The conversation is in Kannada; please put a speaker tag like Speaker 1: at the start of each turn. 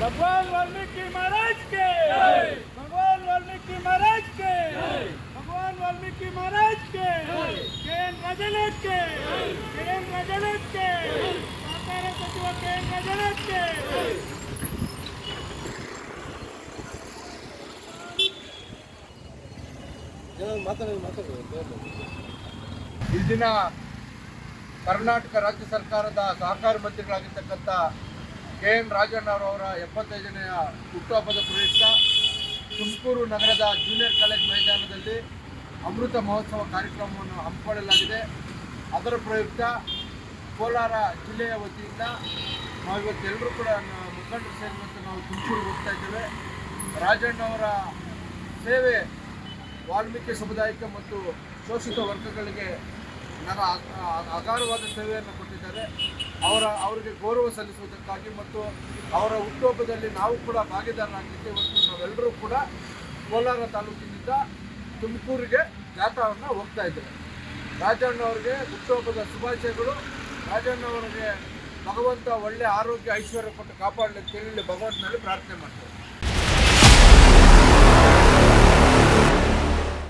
Speaker 1: भगवान वाल्मीकि महाराज के भगवान वाल्मीकि महाराज के भगवान वाल्मीकि महाराज के के एन राजनाथ के के एन राजनाथ के सहकार सचिव के एन राजनाथ के
Speaker 2: ಈ ದಿನ ಕರ್ನಾಟಕ ರಾಜ್ಯ ಸರ್ಕಾರದ ಸಹಕಾರ ಮಂತ್ರಿಗಳಾಗಿರ್ತಕ್ಕಂಥ ಕೆ ಎನ್ ಅವರ ಎಪ್ಪತ್ತೈದನೆಯ ಹುಟ್ಟುಹಬ್ಬದ ಪ್ರಯುಕ್ತ ತುಮಕೂರು ನಗರದ ಜೂನಿಯರ್ ಕಾಲೇಜ್ ಮೈದಾನದಲ್ಲಿ ಅಮೃತ ಮಹೋತ್ಸವ ಕಾರ್ಯಕ್ರಮವನ್ನು ಹಮ್ಮಿಕೊಳ್ಳಲಾಗಿದೆ. ಅದರ ಪ್ರಯುಕ್ತ ಕೋಲಾರ ಜಿಲ್ಲೆಯ ವತಿಯಿಂದ ನಾವು ಇವತ್ತೆಲ್ಲರೂ ಕೂಡ ಮುಖಂಡರು ಸೇರಿದಂತೆ ನಾವು ತುಮಕೂರಿಗೆ ಹೋಗ್ತಾ ಇದ್ದೇವೆ. ರಾಜಣ್ಣವರ ಸೇವೆ ವಾಲ್ಮೀಕಿ ಸಮುದಾಯಕ್ಕೆ ಮತ್ತು ಶೋಷಿತ ವರ್ಗಗಳಿಗೆ ನನ್ನ ಅಗಾಢವಾದ ಸೇವೆಯನ್ನು ಕೊಟ್ಟಿದ್ದಾರೆ. ಅವರ, ಅವರಿಗೆ ಗೌರವ ಸಲ್ಲಿಸುವುದಕ್ಕಾಗಿ ಮತ್ತು ಅವರ ಹುಟ್ಟುಹಬ್ಬದಲ್ಲಿ ನಾವು ಕೂಡ ಭಾಗಿದಾರರಾಗಲಿಕ್ಕೆ ಇವತ್ತು ನಾವೆಲ್ಲರೂ ಕೂಡ ಕೋಲಾರ ತಾಲೂಕಿನಿಂದ ತುಮಕೂರಿಗೆ ಜಾಥಾವನ್ನು ಹೋಗ್ತಾ ಇದ್ದೇವೆ. ರಾಜಣ್ಣವರಿಗೆ ಹುಟ್ಟುಹಬ್ಬದ ಶುಭಾಶಯಗಳು. ರಾಜಣ್ಣವರಿಗೆ ಭಗವಂತ ಒಳ್ಳೆ ಆರೋಗ್ಯ ಐಶ್ವರ್ಯ ಕೊಟ್ಟು ಕಾಪಾಡಲಿ ಅಂತ ಭಗವಂತನಲ್ಲಿ ಪ್ರಾರ್ಥನೆ ಮಾಡ್ತೇವೆ.